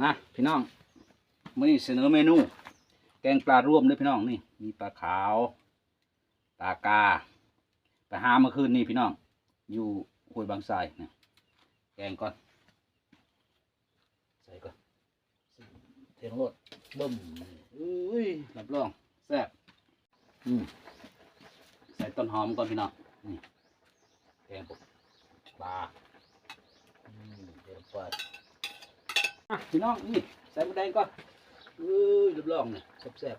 มาพี่น้องมื่อนี้เสนอเมนู แกงปลารวมด้วยพี่น้องนี่ มีปลาขาวปลากาไปหาเมื่อคืนนี่พี่น้อง อยู่ห้วยบางทรายนะแกงก่อน ใส่ก่อนเทียงรสบึ้มอุ้ยรับรองแซ่บอืมใส่ต้นหอมก่อนพี่น้องนี่แกงปลาอืมเดี๋ยวไป อะพี่น้องนี่ใส่หมะแดงก่อนเอ้ยรับรองเนี่ยแซ่บ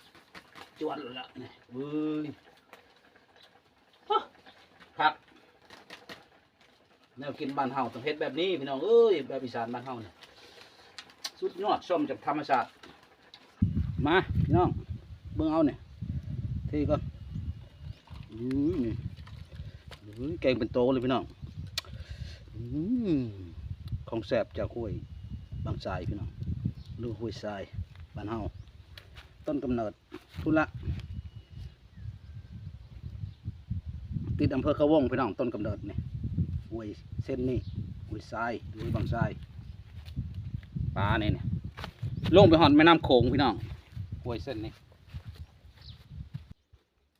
ๆจวนละเนี่ยเอ้ยฮะครับแนวกินบ้านเฮาต้องเฮ็ดแบบนี้พี่น้องเอ้ยแบบอีสานบ้านเฮาเนี่ยสุดยอดส้มจากธรรมชาติมาพี่น้องเบิ่งเอาเนี่ยเทก่อนอุ้ยนี่อุ้ยแกงเป็นโตเลยพี่น้องอืมของแซ่บจากห้วย บางทรายพี่น้องลูกห้วยทรายบ้านเฮาต้นกำเนิดทุละติดอำเภอเขาวงพี่น้องต้นกำเนิดนี่ห้วยเส้นนี่ห้วยทรายห้วยบางทรายปลาเนี่ยเนี่ยลงไปหอนแม่น้ำโขงพี่น้องห้วยเส้นนี่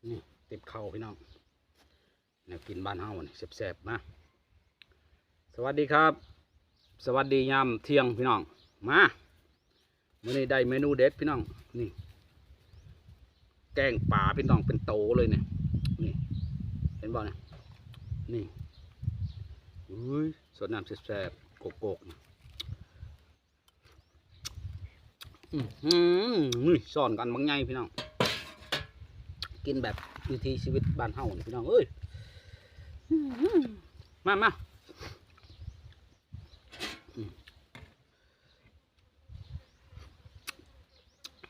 นี่เติดเข่าพี่น้องแนวกินบ้านเฮานี่แซ่บๆมาสวัสดีครับ สวัสดียามเที่ยงพี่น้อง มาเมื่อนี้ได้เมนูเด็ดพี่น้อง นี่ แกงป่าพี่น้องเป็นโตเลยเนี่ย นี่ เห็นบ่เนี่ยนี่อุ้ยสดน้ำแซ่บๆโกกๆอือหือนี่ซ่อนกันบางไงพี่น้อง กินแบบวิถีชีวิตบ้านเฮาพี่น้องเอ้ยมามา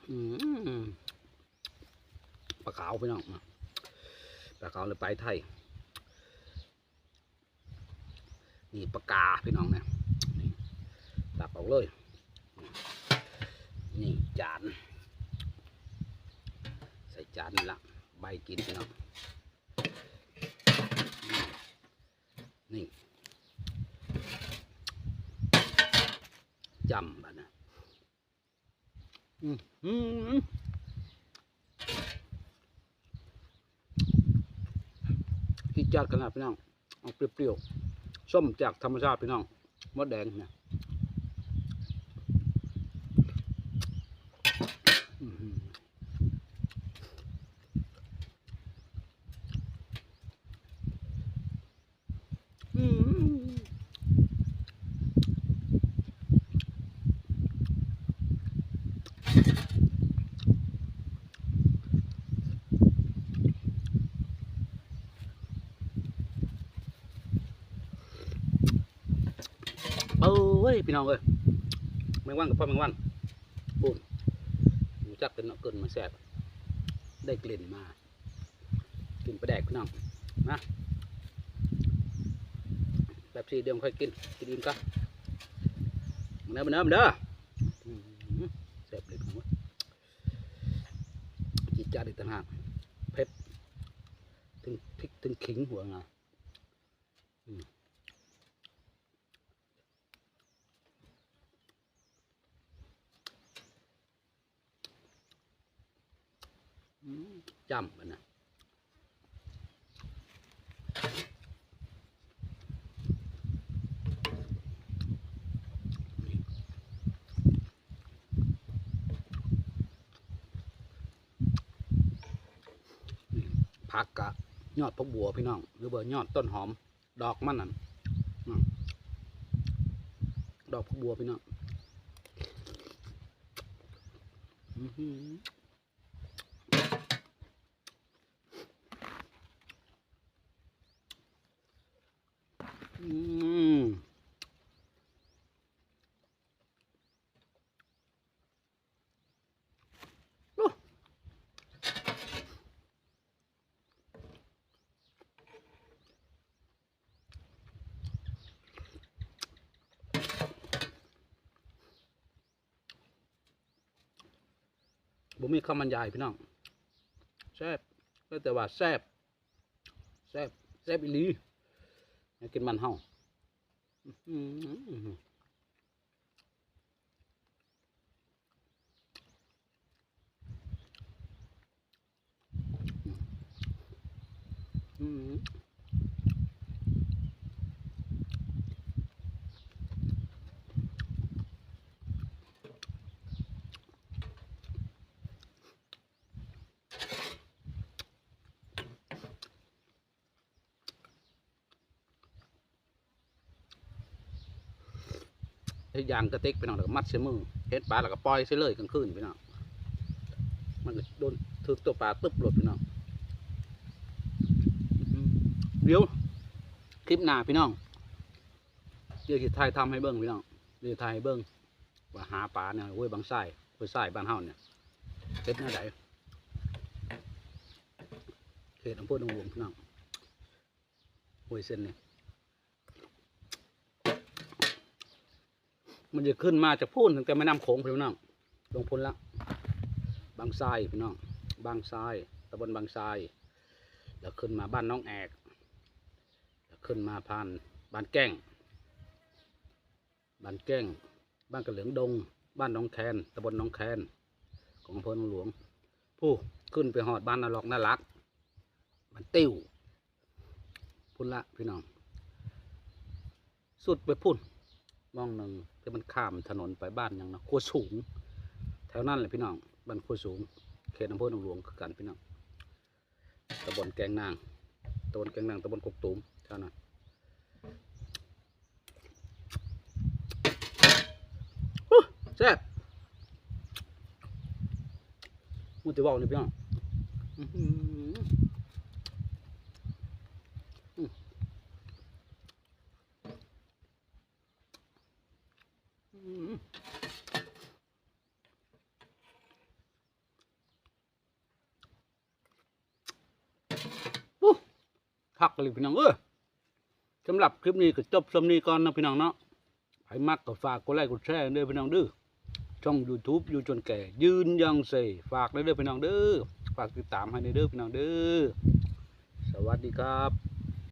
ปลาขาวพี่น้องปลาขาวเลยไปไทย นี่ปลากาพี่น้องเนี่ยนี่ตักออกเลย นี่จาน ใส่จานนี่ละใบกินพี่น้องนี่จำบัดนะ ที่จัดขนาดพี่น้อง เอาเปรี้ยวๆ ส้มจากธรรมชาติพี่น้องมดแดงเนี่ยอื้อหืออืม เอ้ย พี่น้องเอ้ยแมงวันกับพ่อแมงวันปุ่นจักกันเนาะเกินมาแซ่บได้กลิ่นมากลิ่นปลาแดกพี่น้องนะแบบสีเดียวค่อยกินกินอิ่มกันมาเด้อมาเด้อมาเด้ออื้อแซ่บเลยพี่น้องเว้ยจีดจ้าดอีกต่างหากเผ็ดถึงพริกถึงขิงหัวงาอืม จำมันนะผักกะยอดพะบัวพี่น้อง หรือว่ายอดต้นหอม ดอกมันนั่นดอกพะบัวพี่น้องอื้ อหืออืมโอ้บ่มีคำบรรยายพี่น้องแซ่บแล้วแต่ว่าแซ่บแซ่บแซ่บอีหลีอยา กินมันเห่าอืม ไอ้ยางกระติกไปน่อยแล้วก็มัดเสมือเฮ็ดปลาแล้วก็ปล่อยเสเลยกลางคืนไปน่อยมันก็โดนถือตัวปลาตึบหลุดไปน่อยอืมเดี๋ยวคลิปหน้าพี่น้องเดี๋ยวสิถ่ายทำให้เบิ้งพี่น้องเดี๋ยวถ่ายให้เบิ้งว่าหาปลาเนี่ยห้วยบางไส้ห้วยไส้บ้านเฮาเนี่ยเฮ็ดแนวใดเขตอำเภอหนองหลวงพี่น้องห้วยเส้นนี่ มันจะขึ้นมาจากพูนตั้งแต่แม่น้ำโขงพี่น้องลงพ้นละบางไส้พี่น้องบางไส้ตำบลบางไส้แล้วขึ้นมาบ้านน้องแอกขึ้นมาผ่านบ้านแก้งบ้านแก้ง บ้านกระเหลืองดง บ้านน้องแคนตำบลน้องแคนของอำเภอหนองหลวง ผู้ขึ้นไปหอดบ้านนาลอกนารักบ้านติ้วพุ่นละพี่น้อง สุดไปพุ่นมองหนึ่ง ที่มันข้ามถนนไปบ้านยังนะคัวสูง แถวนั้นแหละพี่น้องบ้านคัวสูง เขตอำเภอหนองหลวงคือกันพี่น้องตำบลแกงนางตำบลแกงนางตำบลกกตูมเท่านั้นแซ่บมูติว่านี่พี่น้องอื้อหืออื้อ อื้ออู้พักเลยพี่น้องเออสำหรับคลิปนี้ก็จบสำนี้ก่อนนะพี่น้องเนาะใครมักก็ฝากกดไลค์กดแชร์เด้อพี่น้องเด้อช่อง YouTube อยู่จนแก่ ยืนยังเสฝากเลยเด้อพี่น้องเด้อฝากติดตามให้เด้อพี่น้องเด้อสวัสดีครับ